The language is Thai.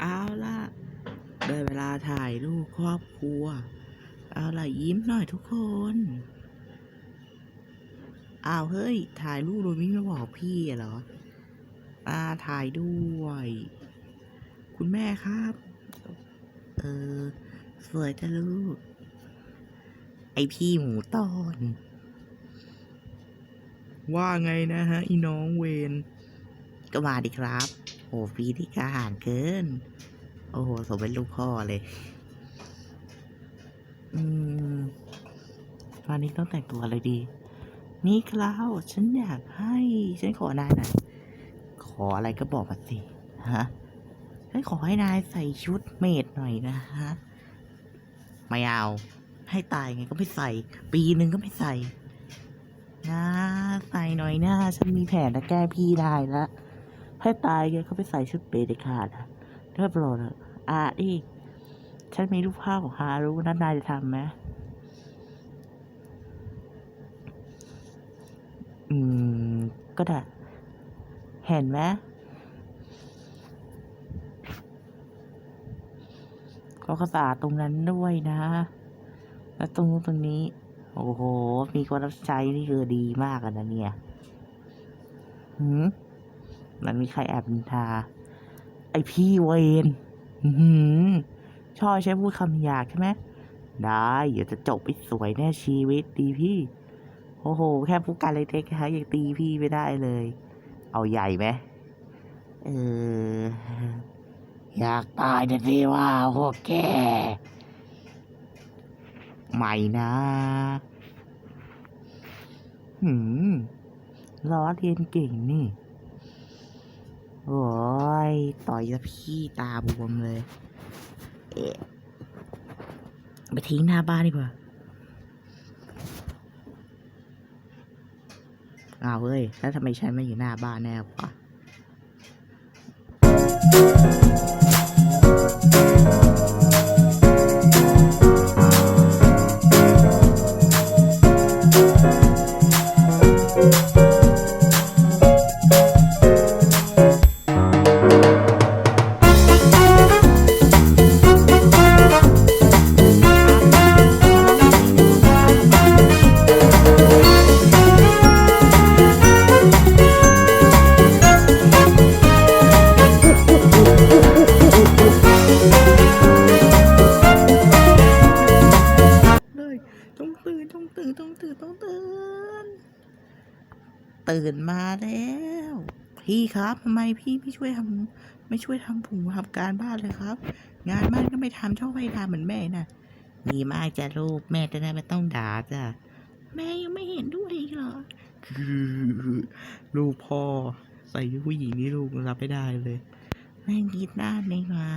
เอาล่ะได้เวลาถ่ายรูปครอบครัว เอาล่ะยิ้มหน่อยทุกคนอ้าวเฮ้ย ถ่ายรูปโดยไม่มาบอกพี่เหรอมาถ่ายด้วย คุณแม่ครับ เออ สวยจ้ะลูก ไอพี่หมูตอน ว่าไงนะฮะ อีน้องเวนก็มาดิครับ โอ้พี่ที่กล้าหาญเกิน โอ้โหสมเป็นลูกพ่อเลย อืมวันนี้ต้องแต่งตัวอะไรดีนี่คราวฉันอยากให้ ฉันขอนายหน่อยขออะไรก็บอกมาสิ ฮะ ฉันขอให้นายใส่ชุดเมดหน่อยนะฮะ ไม่เอา ให้ตายไงก็ไม่ใส่ ปีหนึ่งก็ไม่ใส่นะใส่หน่อยนะฉันมีแผนจะแก้พี่ได้ละ ให้ตายไงก็ไปใส่ชุดเปรตเด็ดขาดอะเรียบร้อยแล้วอะอีก ฉันมีรูปภาพของฮารุนั่นนายจะทำไหมอืม ก็ได้ เห็นไหมก็กระสาตรงนั้นด้วยนะ แล้วตรงตรงนี้ โอ้โห มีคนรับใช้นี่คือดีมากอะนะเนี่ย หืม มันมีใครแอบนินทา ไอพี่เวนหือชอบใช้พูดคำหยาบใช่ไหมได้เดี๋ยวจะจบไปสวยแน่ชีวิตดีพี่ โอ้โห แค่พูดกันเล็กๆนะยังตีพี่ไม่ได้เลย เอาใหญ่ไหมเออ อยากตายนะสิว่าพวกแกไม่นะหืมล้อเรียนเก่งนี่ โอ้ยต่อยซะพี่ตาบวมเลย เอ๊ะไปทิ้งหน้าบ้านดีกว่าอ้าวเฮ้ย แล้วทำไมฉันไม่อยู่หน้าบ้านแน่วะ ต้องตื่นต้องตื่นต้องตื่น ตื่นมาแล้ว พี่ครับทำไมพี่ไม่ช่วยทำไม่ช่วยทำผูทำการบ้านเลยครับ งานบ้านก็ไม่ทำชอบให้ทำเหมือนแม่น่ะมีมากจ้ะลูกแม่จะได้ไม่ต้องด่าจ้ะแม่ยังไม่เห็นด้วยอีกเหรอคือลูกพ่อ ใส่ผู้หญิงนี่ลูกรับไม่ได้เลยแม่งคิดด้านนี่มา